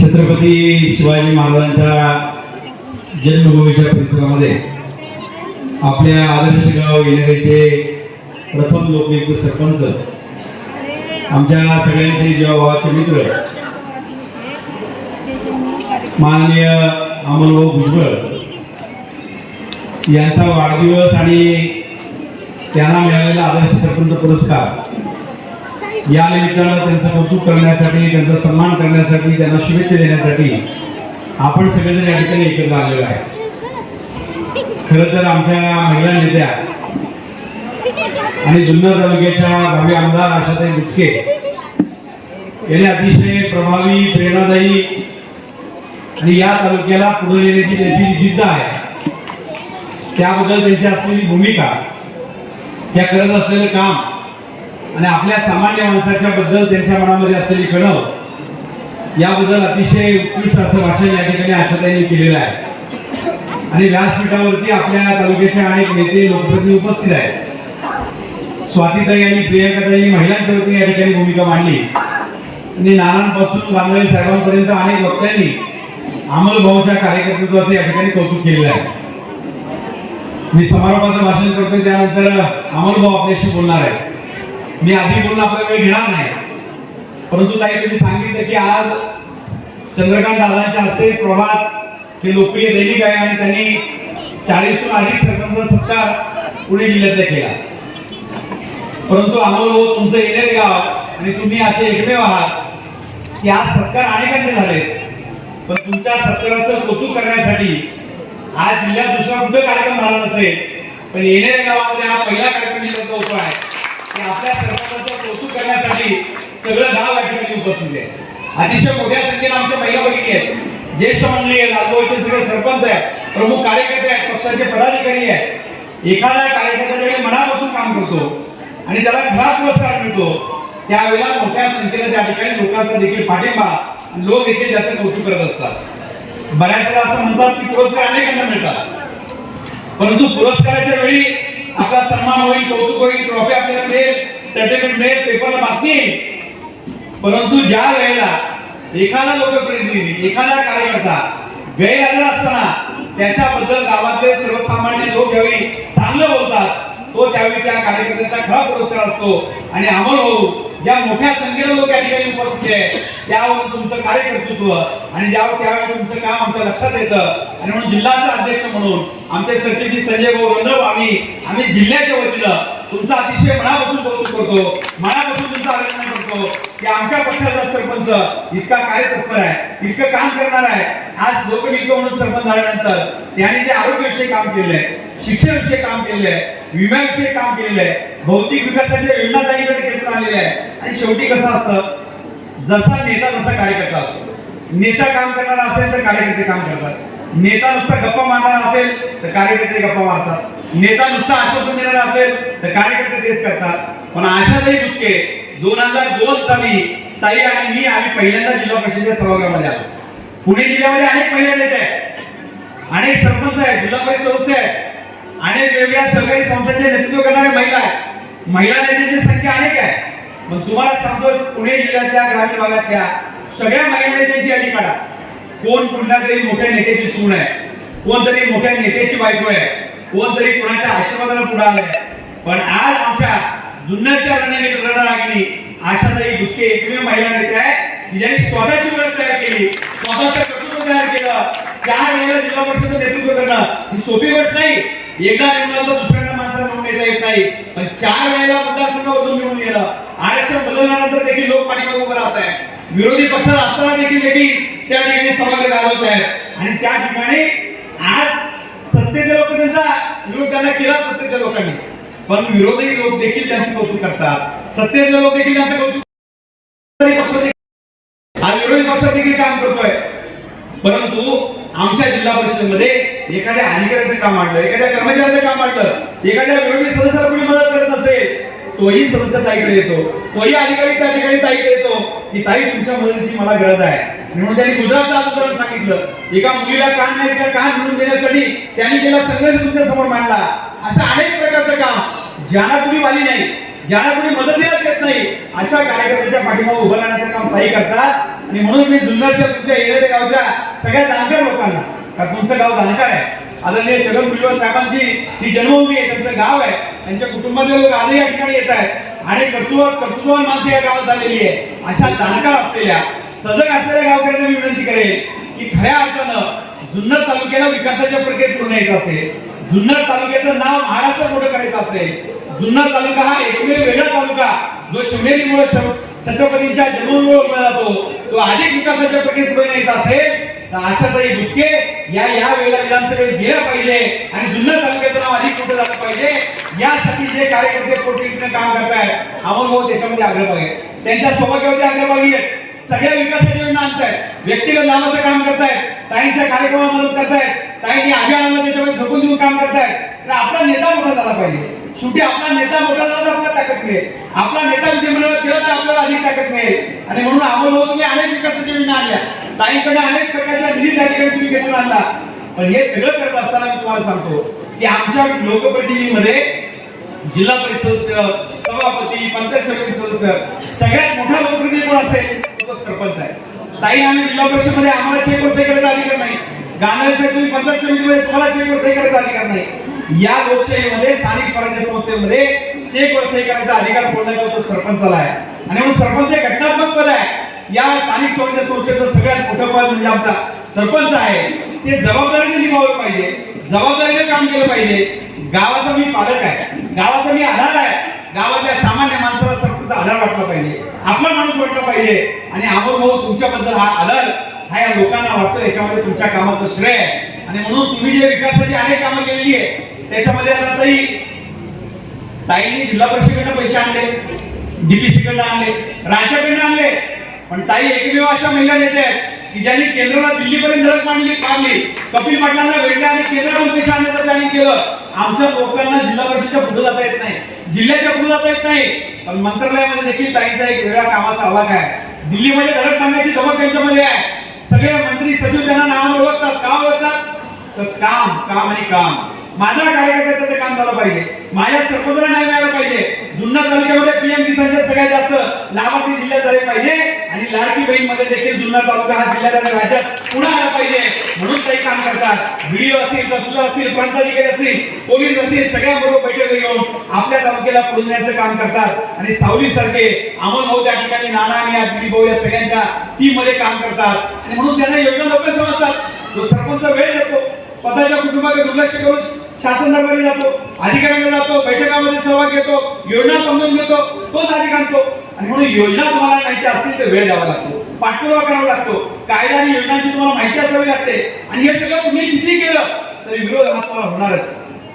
छत्रपती शिवाजी महाराजांच्या जन्मभूमीच्या परिसरामध्ये आपल्या आदर्श गाव येणाऱ्याचे प्रथम लोकनियुक्त सरपंच आमच्या सगळ्यांचे जीवाभावाचे मित्र माननीय अमलभाऊ भुजबळ यांचा वाढदिवस आणि त्यांना मिळालेला आदर्श सरपंच पुरस्कार या निमित्तानं त्यांचं कौतुक करण्यासाठी त्यांचा सन्मान करण्यासाठी त्यांना शुभेच्छा देण्यासाठी आपण सगळेजण या ठिकाणी एकत्र आलेलो आहे. खरं तर आमच्या महिला नेत्या आणि जुन्नर तालुक्याच्या भावी आमदार आशाताई बुचके यांनी अतिशय प्रभावी प्रेरणादायी आणि या तालुक्याला पुढे नेण्याची त्यांची जिद्द आहे. त्याबद्दल त्यांची असलेली भूमिका त्या करत असलेलं काम आणि आपल्या सामान्य माणसाच्या बद्दल त्यांच्या मनामध्ये असलेली कणव याबद्दल अतिशय उत्कृष्ट असं भाषण या ठिकाणी आशाताईंनी केलेलं आहे. आणि व्यासपीठावरती आपल्या तालुक्याचे अनेक नेते लोकप्रतिनिधी उपस्थित आहेत. स्वातीताई आणि प्रियंकाताई महिलांच्या वतीने या ठिकाणी भूमिका मांडली. आणि नानांपासून गांगळे साहेबांपर्यंत अनेक वक्त्यांनी अमलभाऊच्या कार्यकर्तृत्वाचं या ठिकाणी कौतुक केलेलं आहे. मी समारोपाचं भाषण करतोय त्यानंतर अमलभाऊ आपल्याशी बोलणार आहे मी आधी बोलून आपला वेळ घेणार नाही. परंतु ताई तुम्ही सांगितलं की आज चंद्रकांत दादांच्या असे प्रभात हे लोकप्रिय दैनिक आहे आणि त्यांनी चाळीसहून अधिक सरपंच सत्कार पुणे जिल्ह्यातला केला. परंतु अमोल भाऊ तुमचं येणेर गाव आणि तुम्ही असे एकमेव आहात की आज सत्कार अनेकांचे झाले पण तुमच्या सत्काराचं कौतुक करण्यासाठी आज जिल्ह्यात दुसरा कुठे कार्यक्रम झाला नसेल पण येणाऱ्या गावामध्ये हा पहिला कार्यक्रम जिल्ह्याचा होतो आहे. आपल्या सर्वांचं कौतुक करण्यासाठी सगळं गाव या ठिकाणी उपस्थित आहे. अतिशय मोठ्या संख्येने आमच्या महिला भगिनी आहेत. ज्येष्ठ मंडळी आहेत राजभाऊचे सगळे सरपंच आहेत प्रमुख कार्यकर्ते आहेत पक्षाचे पदाधिकारी आहेत. एखाद्या कार्यकर्ता मनापासून काम करतो आणि त्याला खरा पुरस्कार मिळतो. त्यावेळेला मोठ्या संख्येने त्या ठिकाणी लोकांचा देखील पाठिंबा लोक देखील त्याचं कौतुक करत असतात. बऱ्याच वेळा असं म्हणतात की पुरस्कार अनेकांना मिळतात. परंतु पुरस्काराच्या वेळी आपला सन्मान होईल कौतुक होईल ट्रॉफी आपल्याला मिळेल सर्टिफिकेट मिळेल पेपरला बातमी येईल. परंतु ज्या वेळेला एखादा लोकप्रतिनिधी एखादा कार्यकर्ता आला असताना त्याच्याबद्दल गावातले सर्वसामान्य लोक यावेळी चांगलं बोलतात. तो त्यावेळी त्या कार्यकर्त्याचा खरा पुरस्कार असतो. आणि अमोल भाऊ ज्या मोठ्या संख्येने लोक या ठिकाणी उपस्थित आहे त्यावर तुमचं कार्यकर्तृत्व आणि ज्यावर त्यावेळी तुमचं काम आमच्या लक्षात येतं. आणि म्हणून जिल्ह्याचा अध्यक्ष म्हणून आमचे सरचिटणीस संजय भाऊ रंधव आम्ही आम्ही जिल्ह्याच्या वतीनं तुमचं अतिशय मनापासून कौतुक करतो. मनापासून तुमचं अभिनंदन सांगतो की आमच्या पक्षाचा सरपंच इतका कार्यतत्पर आहे इतकं काम करणार आहे. आज लोकनियुक्त म्हणून सरपंच झाल्यानंतर त्यांनी जे आरोग्यविषयी काम केलेलं आहे शिक्षणाविषयी काम केलेलं आहे विम्याविषयी काम केलेलं आहे भौतिक विकासाच्या योजना ताईकडे केंद्र आलेले आहे आणि शेवटी कसं असतं जसा नेता तसा कार्यकर्ता असतो. नेता काम करणारा असेल तर कार्यकर्ते काम करतात. नेता नुसता गप्पा मारणारा असेल तर कार्यकर्ते गप्पा मारतात. नेता नुसता आश्वासन देणारा असेल तर कार्यकर्ते तेच करतात. पण आशाताई बुचके दोन हजार दोन साली ताई आणि मी आम्ही पहिल्यांदा जिल्हा परिषदेच्या सभागृहामध्ये आलो. पुणे जिल्ह्यामध्ये अनेक महिला नेते आहेत. अनेक सरपंच आहेत जिल्हा परिषद सदस्य आहेत. अनेक वेगवेगळ्या सरकारी संस्थांचे नेतृत्व करणाऱ्या महिला आहेत. महिला नेत्यांची संख्या अनेक आहे. मग तुम्हाला सांगतो पुणे जिल्ह्यातल्या ग्रामीण भागातल्या सगळ्या महिला नेत्यांची यादी काढा. कोण कुठल्या तरी मोठ्या नेत्याची सून आहे. कोणतरी मोठ्या नेत्याची बायको आहे. कोणतरी कोणाच्या आशीर्वादाला पुढे आलाय. पण आज आमच्या जुन्नरच्या रणनीती रणरागिनी आशाताई भुसके एकमेव महिला नेत्या आहे ज्यांनी स्वतःची ओळख तयार केली. स्वतःचं कर्तृत्व तयार केलं. चार वेळेला जिल्हा परिषद नेतृत्व करणं ही सोपी गोष्ट नाही. एकदा निवडून तर दुसऱ्यांना माणसाला निवडून येता येत नाही. पण चार वेळेला मतदारसंघामधून निवडून गेलं. आरक्षण बदलल्यानंतर देखील लोक पाठीमागे उभं राहत आहे विरोधी पक्षात असताना देखील देखील त्या ठिकाणी सभागृह घालवत आहेत. आणि त्या ठिकाणी आज सत्तेच्या लोक त्यांचा विरोध त्यांना केला सत्तेच्या लोकांनी. पण विरोधी लोक देखील त्यांचे कौतुक करतात. सत्तेचे लोक देखील त्यांचं कौतुक विरोधी पक्ष देखील- काम करतोय. परंतु आमच्या जिल्हा परिषदेमध्ये एखाद्या अधिकाऱ्याचं काम आणलं एखाद्या कर्मचाऱ्याचं काम आणलं एखाद्या विरोधी सदस्याला कोणी मदत करत नसेल तोही सदस्य ताईकडे येतो तोही अधिकारी त्या ठिकाणी ताईकडे येतो की ताई तुमच्या मदतीची मला गरज आहे. म्हणून त्यांनी गुजरातचं उदाहरण सांगितलं. एका मुलीला कान नाही तिला कान म्हणून देण्यासाठी त्यांनी केला संघर्ष तुमच्यासमोर मांडला. असं अनेक प्रकारचं काम ज्यांना कुणी वाली नाही ज्यांना कुणी मदतीलाच येत नाही अशा कार्यकर्त्याच्या पाठीमागे उभं राहण्याचं काम ताई करतात. आणि म्हणून मी जुन्नरच्या तुमच्या येणाऱ्या गावच्या सगळ्या जाणकार लोकांना का तुमचं गाव जाणकार आहे आदरणीय छगन भुजबळ साहेबांची ही जन्मभूमी आहे त्यांचं गाव आहे त्यांच्या कुटुंबातले लोक आजही या ठिकाणी येत आहेत. आणि कर्तृत्व कर्तृत्ववान माणसं या गावात झालेली आहे. अशा जाणकार असलेल्या सजग असलेल्या गावकऱ्यांना मी विनंती करेल की खऱ्या अर्थानं जुन्नर तालुक्याला विकासाच्या प्रक्रियेत पूर्ण यायचं असेल जुन्नर तालुक्याचं नाव महाराष्ट्र मोठं करायचं असेल जुन्नर तालुका हा एकमेव वेगळा तालुका. जो शिवनेरीमुळे छत्रपतींच्या जन्मभूमीवर ओळखला जातो. तो अधिक विकासाच्या प्रक्रियेत पुढे न्यायचा असेल तर आशाताई भुसके या या वेळेला विधानसभेत गेलं पाहिजे आणि जुन्नर तालुक्याचं नाव अधिक मोठं झालं पाहिजे. यासाठी जे कार्यकर्ते पोटीने काम करतायत अमोल भाऊ त्याच्यामध्ये अग्रभागी आहे त्यांच्या सौभाग्यावरती अग्रभागी आहेत. सगळ्या विकासाच्या योजना आणतायत. व्यक्तिगत लाभाचं काम करतायत. ताईंच्या कार्यक्रमात मदत करतायत. ताईंनी अभियानाला त्याच्यामध्ये झोकून देऊन काम करतायत. तर आपला नेता मोठा झाला पाहिजे. शेवटी आपला नेता मोठा झाला तर आपल्याला ताकद मिळेल. आपला नेता विधिमंडळात गेला तर आपल्याला अधिक ताकद मिळेल. आणि म्हणून अमोल भाऊ तुम्ही अनेक विकासाच्या योजना आणल्या. ताईकडे अनेक प्रकारच्या निधी त्या ठिकाणी तुम्ही घेऊन आणला. पण हे सगळं करत असताना मी तुम्हाला सांगतो की आमच्या लोकप्रतिनिधीमध्ये जिल्हा परिषद सदस्य सभापती पंचायत समिती सदस्य सगळ्यात मोठा लोकप्रतिनिधी कोण असेल? तो सरपंच आहे. ताई आम्ही जिल्हा परिषदमध्ये आम्हाला चेक वर सही करायचा अधिकार नाही. गांधळे साहेब तुम्ही पंचायत समितीमध्ये तुम्हाला चेक वर सही करायचा अधिकार नाही. या लोकशाहीमध्ये स्थानिक स्वराज्य संस्थेमध्ये चेक वर सही करायचा अधिकार कोणाला तो सरपंचाला आहे. आणि म्हणून सरपंच हे घटनात्मक पद आहे. या स्थानिक स्वराज्य संस्थेचं सगळ्यात मोठं पद म्हणजे आमचा सरपंच आहे. ते जबाबदारीने निभावलं पाहिजे. जबाबदारीने काम केलं पाहिजे. गावाचा मी पालक आहे. गावाचा मी आधार आहे. गावातल्या सामान्य माणसाला सरपंच आधार वाटला पाहिजे. आपला माणूस वाटला पाहिजे. आणि अमोल भाऊ तुमच्याबद्दल हा आदर हा या लोकांना वाटतो. याच्यामध्ये तुमच्या कामाचं श्रेय आहे. आणि म्हणून तुम्ही जे विकासाची अनेक कामं केलेली आहे त्याच्यामध्ये आता ताई ताईंनी जिल्हा परिषदेकडनं पैसे आणले डीपीसी कडनं आणले राज्याकडनं आणले. पण ताई एकमेव अशा महिला नेते आहेत की ज्यांनी केंद्राला दिल्लीपर्यंत धडक मांडली मारली कपिल पाटलांना वेगळ्या आणि केंद्राकडून पैसे आणण्याचं प्लॅनिंग केलं. आमच्या लोकांना जिल्हा परिषदेच्या पुढे जाता येत नाही. जिल्ह्याच्या पुढे जाता येत नाही. पण मंत्रालयामध्ये देखील ताईंचा एक वेगळा कामाचा आवाज आहे. दिल्लीमध्ये धडक मांडण्याची धमक त्यांच्यामध्ये आहे. सगळे मंत्री सचिव त्यांना नाव ओळखतात. का ओळखतात? तर काम काम आणि काम. माझा कार्यकर्ता त्याचं काम झालं पाहिजे. माझ्या सरपंचाला नाही मिळालं पाहिजे. जुन्नर तालुक्यामध्ये पीएम किसानचे सगळ्यात जास्त लाभार्थी जिल्ह्यात झाले पाहिजे. आणि लाडकी बहीणमध्ये देखील जुन्नर तालुका हा जिल्ह्यात आणि राज्यात पुन्हा आला पाहिजे. म्हणून काही काम करतात. व्हिडिओ असतील तहसीलदार असतील प्रांताधिकारी असतील पोलीस असतील सगळ्यांबरोबर बैठक घेऊन आपल्या तालुक्याला पुरवण्याचं काम करतात. आणि सावली सारखे अमोल भाऊ त्या ठिकाणी नाना आणि या दिलीप भाऊ या सगळ्यांच्या टीममध्ये काम करतात. आणि म्हणून त्यांना योजना लवकर समजतात. जो सरपंच वेळ देतो स्वतःच्या कुटुंबाकडे दुर्लक्ष करून शासन दरबारी जातो अधिकाऱ्यांकडे जातो बैठकामध्ये सहभाग घेतो योजना समजून घेतो तोच अधिक आणतो. आणि म्हणून योजना तुम्हाला माहिती असेल तर वेळ द्यावा लागतो पाठपुरावा करावा लागतो कायदा आणि योजनांची तुम्हाला माहिती असावी लागते. आणि हे सगळं तुम्ही किती केलं तरी विरोध हा तुम्हाला होणारच.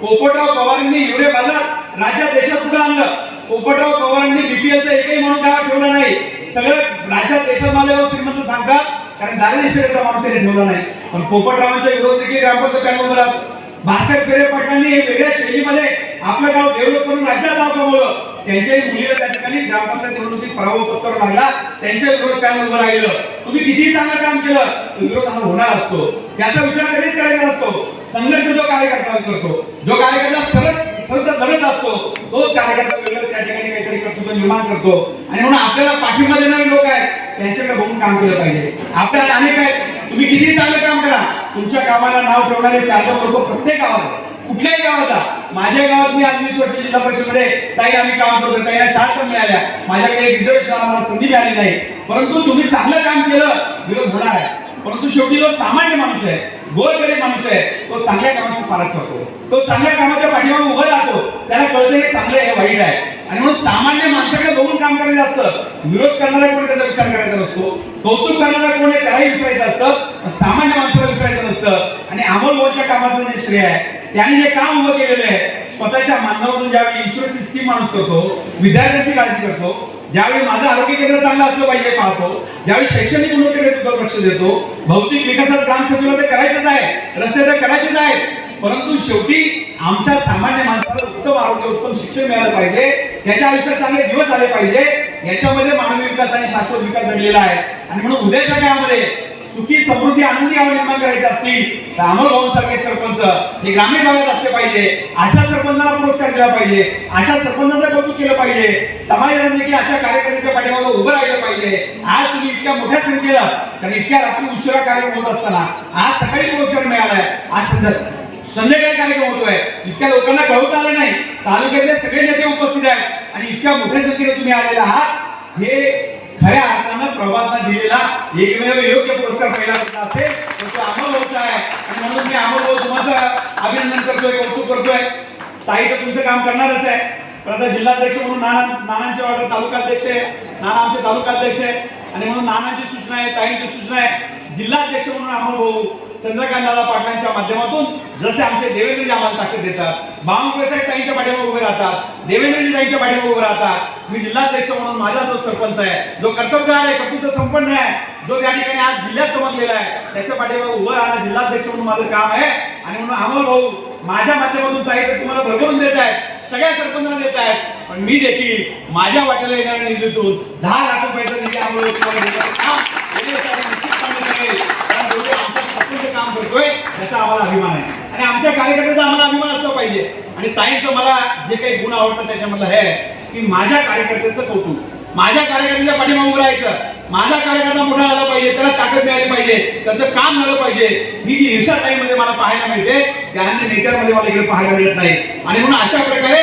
पोपटराव पवारांनी एवढे बाजार राज्यात देशात पुढे आणलं? पोपटराव पवारांनी बीपीएलचं एकही म्हणून काय ठेवलं नाही. सगळं राज्यात देशात माझ्यावर श्रीमंत सांगतात. कारण दारिद्र्य माणूस त्यांनी ठेवलं नाही. पण पोपटरावांच्या विरोध देखील ग्रामपंचायत पॅनल बोला पेरे पाटलांनी हे वेगळ्या शैलीमध्ये आपलं गाव डेव्हलप करून राज्यात नाव कमवलं त्यांच्याही मुलीला त्या ठिकाणी ग्रामपंचायत निवडणुकीत पराभव पत्करावा लागला. त्यांच्या विरोध काय उभं राहिलं. तुम्ही किती चांगलं काम केलं विरोध हा होणार असतो. त्याचा विचार कधीच करायचा असतो संघर्ष जो कार्यकर्ता करतो जो कार्यकर्ता सरळ सतत लढत असतो तोच कार्यकर्ता विरोध त्या ठिकाणी काहीतरी कर्तृत्व निर्माण करतो. आणि म्हणून आपल्याला पाठिंबा देणारे लोक आहेत त्यांच्याकडे बघून काम केलं पाहिजे. आपल्याला अनेक आहेत तुम्ही किती चांगलं काम करा तुमच्या कामाला नाव ठेवणारे चार चार लोक प्रत्येक गावात कुठल्याही गावाचा माझ्या गावात मी आज वीस वर्ष जिल्हा परिषदेमध्ये काही आम्ही काम करतो काही चार पण मिळाल्या. माझ्याकडे एक रिझर्वेशन आम्हाला संधी मिळाली नाही. परंतु तुम्ही चांगलं काम केलं विरोध होणार आहे. परंतु शेवटी जो सामान्य माणूस आहे. गोरगरीब माणूस आहे. तो चांगल्या कामाची पारख करतो. तो चांगल्या कामाच्या पाठीमागे उभा राहतो. त्याला कळतं हे चांगलं आहे हे वाईट आहे. आणि म्हणून सामान्य माणसाकडे बघून काम करायचं असतं. विरोध करणारा कोणी त्याचा विचार करायचा नसतो. कौतुक करणारा कोणी त्यालाही विसरायचं असतं. पण सामान्य माणसाला विसरायचं नसतं. आणि अमोल भाऊच्या कामाचं जे श्रेय आहे त्याने जे काम उभं केलेलं आहे स्वतःच्या मानवातून ज्यावेळी इन्शुरन्सची स्कीम माणूस करतो विद्यार्थ्यांची काळजी करतो ज्यावेळी माझं आरोग्य केंद्र चांगलं असलं पाहिजे पाहतो ज्यावेळी शैक्षणिक उन्नतीकडे लक्ष देतो भौतिक विकासात काम सचिवाला ते करायचंच आहे रस्ते तर करायचेच आहेत परंतु शेवटी आमच्या सामान्य माणसाला उत्तम आरोग्य उत्तम शिक्षण मिळालं पाहिजे. त्याच्या आयुष्यात चांगले दिवस आले पाहिजे. याच्यामध्ये मानवी विकास आणि शाश्वत विकास घडलेला आहे. आणि म्हणून उद्याच्या काळामध्ये सुखी समृद्धी आनंदी गाव निर्माण करायचे असतील तर अमोल भाऊंसारखे सरपंच हे ग्रामीण भागात असले पाहिजे. अशा सरपंचाला पुरस्कार दिला पाहिजे. अशा सरपंचाचं कौतुक केलं पाहिजे. समाजाने देखील अशा कार्यकर्त्याच्या पाठीमागे उभं राहिलं पाहिजे. आज तुम्ही इतक्या मोठ्या संख्येला कारण इतक्या रात्री उशिरा कार्यक्रम होत असताना आज सकाळी पुरस्कार मिळालाय. आज संध्या संध्याकाळी कार्यक्रम होतोय. इतक्या लोकांना कळवता आलं नाही. तालुक्यातले सगळे नेते उपस्थित आहेत. आणि इतक्या मोठ्या संख्येने तुम्ही आलेला आहात. हे खऱ्या अर्थानं प्रभातना दिलेला एकमेव योग्य पुरस्कार पहिला कुठला असेल तर तो अमोल होत आहे. आणि म्हणून मी अमोल भाऊ तुम्हाला अभिनंदन करतोय कौतुक करतोय. ताई तर तुमचं काम करणारच आहे. पण आता जिल्हाध्यक्ष म्हणून नाना नानांचे ऑर्डर तालुकाध्यक्ष आहे. नाना आमचे तालुकाध्यक्ष आहे. आणि म्हणून नानांची सूचना आहे ताईंची सूचना आहे. जिल्हाध्यक्ष म्हणून अमोल भाऊ. चंद्रकांतदादा पाटलांच्या माध्यमातून जसे आमचे देवेंद्रजी आम्हाला ताकद देतात बावनकुळे ताईंच्या पाठीमागे उभे राहतात देवेंद्रजी ताईंच्या पाठीमागे उभे राहतात. मी जिल्हाध्यक्ष म्हणून माझा जो सरपंच आहे जो कर्तव्यगार आहे कर्तृत्व संपन्न आहे जो त्या ठिकाणी आज जिल्ह्यात चमकलेला आहे त्याच्या पाठीमागे उभं राहणं जिल्हाध्यक्ष म्हणून माझं काम आहे. आणि म्हणून अमोल भाऊ माझ्या माध्यमातून ताई तर तुम्हाला भरभरून देत आहेत. सगळ्या सरपंचांना देत आहेत. पण मी देखील माझ्या वाट्याला येणाऱ्या निधीतून दहा लाख रुपयाचा निधी अमोल भाऊ तुम्हाला देण्याचं काम येण्यासाठी निश्चितपणे करेल. कारण शेवटी आमचा काम करतोय त्याचा आम्हाला अभिमान आहे. आणि आमच्या कार्यकर्त्याचा आम्हाला अभिमान असला पाहिजे. आणि ताईंचं मला जे काही गुण आवडतात त्याच्यामधलं हे आहे की माझ्या कार्यकर्त्याचं कौतुक. माझ्या कार्यकर्त्याच्या पाठीमागे उभं राहायचं. माझा कार्यकर्ता मोठा झाला पाहिजे त्याला ताकद मिळाली पाहिजे त्याचं काम झालं पाहिजे. ही जी ईर्षा ताईमध्ये मला पाहायला मिळते त्या अन्य नेत्यांमध्ये मला इकडे पाहायला मिळत नाही. आणि म्हणून अशा प्रकारे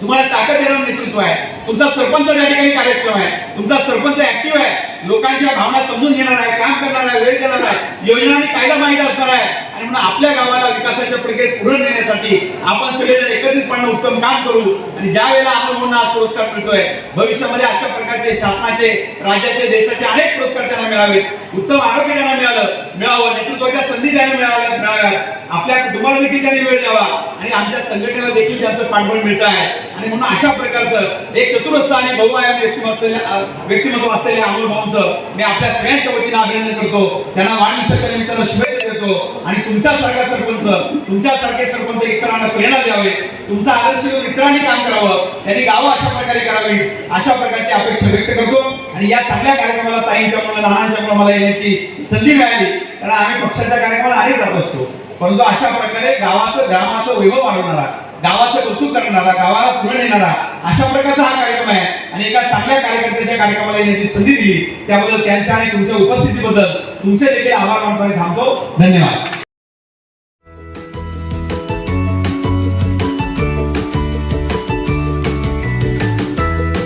तुम्हाला ताकद देणारं नेतृत्व आहे. तुमचा सरपंच त्या ठिकाणी कार्यक्षम आहे. तुमचा सरपंच ऍक्टिव्ह आहे. लोकांच्या भावना समजून घेणार आहे काम करणार आहे वेळ देणार आहे. योजना आणि कायदा माहिती असणार आहे. आणि म्हणून आपल्या गावाला विकासाच्या प्रक्रियेत पुढे नेण्यासाठी आपण सगळेजण एकत्रितपणे उत्तम काम करू. आणि ज्या वेळेला आपण म्हणून आज पुरस्कार मिळतोय भविष्यामध्ये अशा प्रकारचे शासनाचे राज्याचे देशाचे अनेक पुरस्कार त्यांना मिळावेत. उत्तम आरोग्य त्यांना मिळालं मिळावं नेतृत्वाच्या संधी त्यांना मिळाव्या मिळाव्यात. आपल्या कुटुंबाला देखील त्यांनी वेळ द्यावा. आणि आमच्या संघटनेला देखील त्यांचं पाठबळ मिळत आहे. आणि म्हणून अशा प्रकारचं एक चतुरस्थ आणि बहुआयाम व्यक्तिमत्व असलेल्या व्यक्तिमत्व असलेल्या अमोल भाऊंचं मी आपल्या सगळ्यांच्या वतीनं अभिनंदन करतो. त्यांना वाढदिवसाच्या निमित्तानं शुभेच्छा देतो. आणि तुमच्यासारख्या सरपंच तुमच्यासारखे सरपंच इतरांना प्रेरणा द्यावे तुमचा आदर्श घेऊन इतरांनी काम करावं त्यांनी गावं अशा प्रकारे करावी अशा प्रकारची अपेक्षा व्यक्त करतो. आणि या चांगल्या कार्यक्रमाला ताईंच्यामुळे लहानांच्यामुळे मला येण्याची संधी मिळाली. कारण आम्ही पक्षाच्या कार्यक्रमाला अनेक जात असतो. परंतु अशा प्रकारे गावाचं ग्रामाचं वैभव वाढवणारा गावाचं कौतुक करणारा गावाला पुढे नेणारा अशा प्रकारचा हा कार्यक्रम आहे. आणि एका चांगल्या कार्यकर्त्याच्या कार्यक्रमाला येण्याची संधी दिली. त्याबद्दल त्यांच्या आणि तुमच्या उपस्थितीबद्दल तुमचे देखील आभार मानतो थांबतो. धन्यवाद.